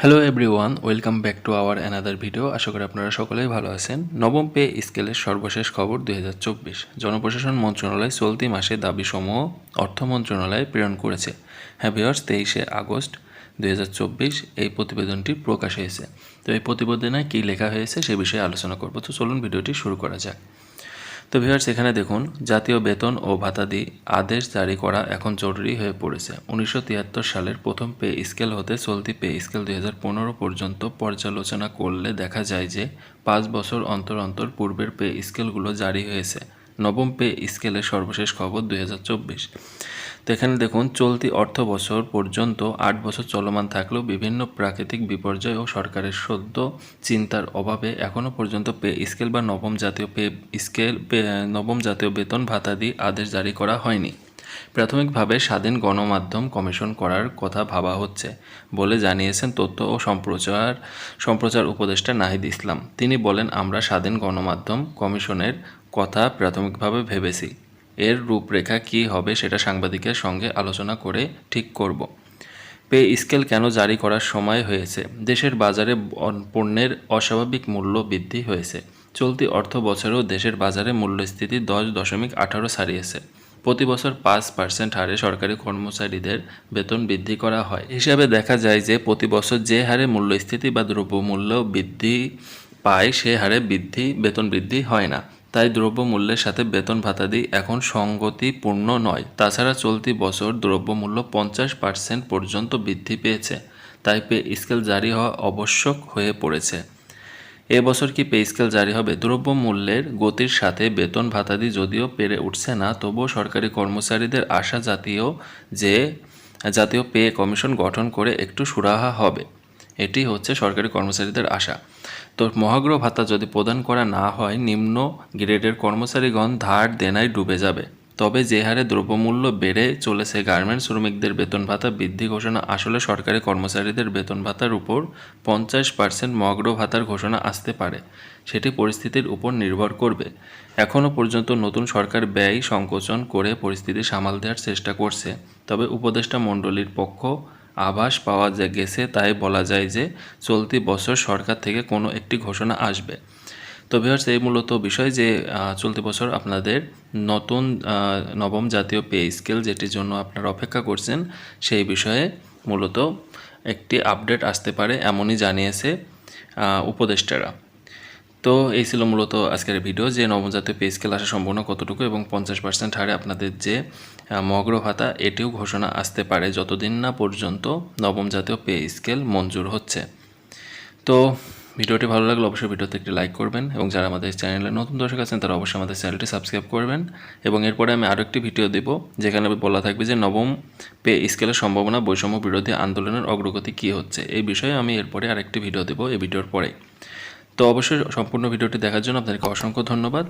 Hello everyone welcome back to our another video আশা করি আপনারা সকলেই ভালো আছেন। নবম পে স্কেলের সর্বশেষ খবর দুই হাজার চব্বিশ। জনপ্রশাসন মন্ত্রণালয় চলতি মাসে দাবিসমূহ অর্থ মন্ত্রণালয়ে প্রেরণ করেছে। হ্যাঁ ভিওর্স তেইশে আগস্ট দুই হাজার চব্বিশ এই প্রতিবেদনটি প্রকাশ হয়েছে। তো এই প্রতিবেদনে কী লেখা হয়েছে সে বিষয়ে আলোচনা করব। তো চলুন ভিডিওটি শুরু করা যাক। তো ভিউয়ার্স এখানে দেখুন, জাতীয় বেতন ও ভাতাদি আদেশ জারি করা এখন জরুরি হয়ে পড়েছে। উনিশশো তিয়াত্তর সালের প্রথম পে স্কেল হতে চলতি পে স্কেল দুই হাজার পনেরো পর্যন্ত পর্যালোচনা করলে দেখা যায় যে পাঁচ বছর অন্তর অন্তর পূর্বের পে স্কেলগুলো জারি হয়েছে। নবম পে স্কেলের সর্বশেষ খবর দু হাজার চব্বিশ। তো এখানে দেখুন, চলতি অর্থ বছর পর্যন্ত আট বছর চলমান থাকলেও বিভিন্ন প্রাকৃতিক বিপর্যয় ও সরকারের সদ্য চিন্তার অভাবে এখনও পর্যন্ত পে স্কেল বা নবম জাতীয় পে স্কেল নবম জাতীয় বেতন ভাতাদি আদেশ জারি করা হয়নি। প্রাথমিকভাবে স্বাধীন গণমাধ্যম কমিশন করার কথা ভাবা হচ্ছে বলে জানিয়েছেন তথ্য ও সম্প্রচার সম্প্রচার উপদেষ্টা নাহিদ ইসলাম। তিনি বলেন, আমরা স্বাধীন গণমাধ্যম কমিশনের কথা প্রাথমিকভাবে ভেবেছি। এর রূপরেখা কী হবে সেটা সাংবাদিকের সঙ্গে আলোচনা করে ঠিক করব। পে স্কেল কেন জারি করার সময় হয়েছে? দেশের বাজারে পণ্যের অস্বাভাবিক মূল্য বৃদ্ধি হয়েছে। চলতি অর্থ বছরেও দেশের বাজারে মূল্যস্থিতি দশ দশমিক আঠারো ছাড়িয়েছে। প্রতি বছর পাঁচ পার্সেন্ট হারে সরকারি কর্মচারীদের বেতন বৃদ্ধি করা হয়। হিসাবে দেখা যায় যে প্রতি বছর যে হারে মূল্যস্থিতি বা দ্রব্যমূল্য বৃদ্ধি পায়, সে হারে বৃদ্ধি, বেতন বৃদ্ধি হয় না। তাই দ্রব্যমূল্যের সাথে বেতন ভাতাদি এখন সঙ্গতিপূর্ণ নয়। তাছাড়া চলতি বছর দ্রব্যমূল্য পঞ্চাশ পার্সেন্ট পর্যন্ত বৃদ্ধি পেয়েছে। তাই পে স্কেল জারি হওয়া আবশ্যক হয়ে পড়েছে। এবছর কি পে স্কেল জারি হবে? দ্রব্যমূল্যের গতির সাথে বেতন ভাতাদি যদিও পেরে উঠছে না, তবুও সরকারি কর্মচারীদের আশা জাতীয় যে জাতীয় পে কমিশন গঠন করে একটু সুরাহা হবে। এটি হচ্ছে সরকারি কর্মচারীদের আশা। তো মহাগ্রহ ভাতা যদি প্রদান করা না হয়, নিম্ন গ্রেডের কর্মচারীগণ ধার দেনায় ডুবে যাবে। তবে যে হারে দ্রব্যমূল্য বেড়ে চলেছে গার্মেন্টস শ্রমিকদের বেতন ভাতা বৃদ্ধি ঘোষণা, আসলে সরকারি কর্মচারীদের বেতন ভাতার উপর পঞ্চাশ পার্সেন্ট মগ্র ভাতার ঘোষণা আসতে পারে। সেটি পরিস্থিতির উপর নির্ভর করবে। এখনও পর্যন্ত নতুন সরকার ব্যয় সংকোচন করে পরিস্থিতি সামাল দেওয়ার চেষ্টা করছে। তবে উপদেষ্টা মণ্ডলীর পক্ষ আভাস পাওয়া গেছে তাই বলা যায় যে চলতি বছর সরকার থেকে কোনো একটি ঘোষণা আসবে। তো ভিউয়ার্স এই মূলত বিষয় যে চলতি বছর আপনাদের নতুন নবম জাতীয় পে স্কেল যেটির জন্য আপনারা অপেক্ষা করছেন, সেই বিষয়ে মূলত একটি আপডেট আসতে পারে এমনই জানিয়েছে উপদেষ্টারা। তো এই ছিল মূলত আজকের ভিডিও যে নবজাতীয় পে স্কেল আসা সম্ভাবনা কতটুকু এবং পঞ্চাশ পার্সেন্ট হারে আপনাদের যে মগ্র ভাতা, এটিও ঘোষণা আসতে পারে যতদিন না পর্যন্ত নবম জাতীয় পে স্কেল মঞ্জুর হচ্ছে। তো ভিডিওটি ভালো লাগলে অবশ্যই ভিডিওতে একটি লাইক করবেন এবং যারা আমাদের চ্যানেলে নতুন দর্শক আছেন, তারা অবশ্যই আমাদের চ্যানেলটি সাবস্ক্রাইব করবেন এবং এরপরে আমি আরও একটি ভিডিও দেব যেখানে বলা থাকবে যে নবম পে স্কেলের সম্ভাবনা বৈষম্য বিরোধী আন্দোলনের অগ্রগতি কী হচ্ছে। এই বিষয়ে আমি এরপরে আরেকটি ভিডিও দেবো এই ভিডিওর পরে। তো অবশ্যই সম্পূর্ণ ভিডিওটি দেখার জন্য আপনাদেরকে অসংখ্য ধন্যবাদ।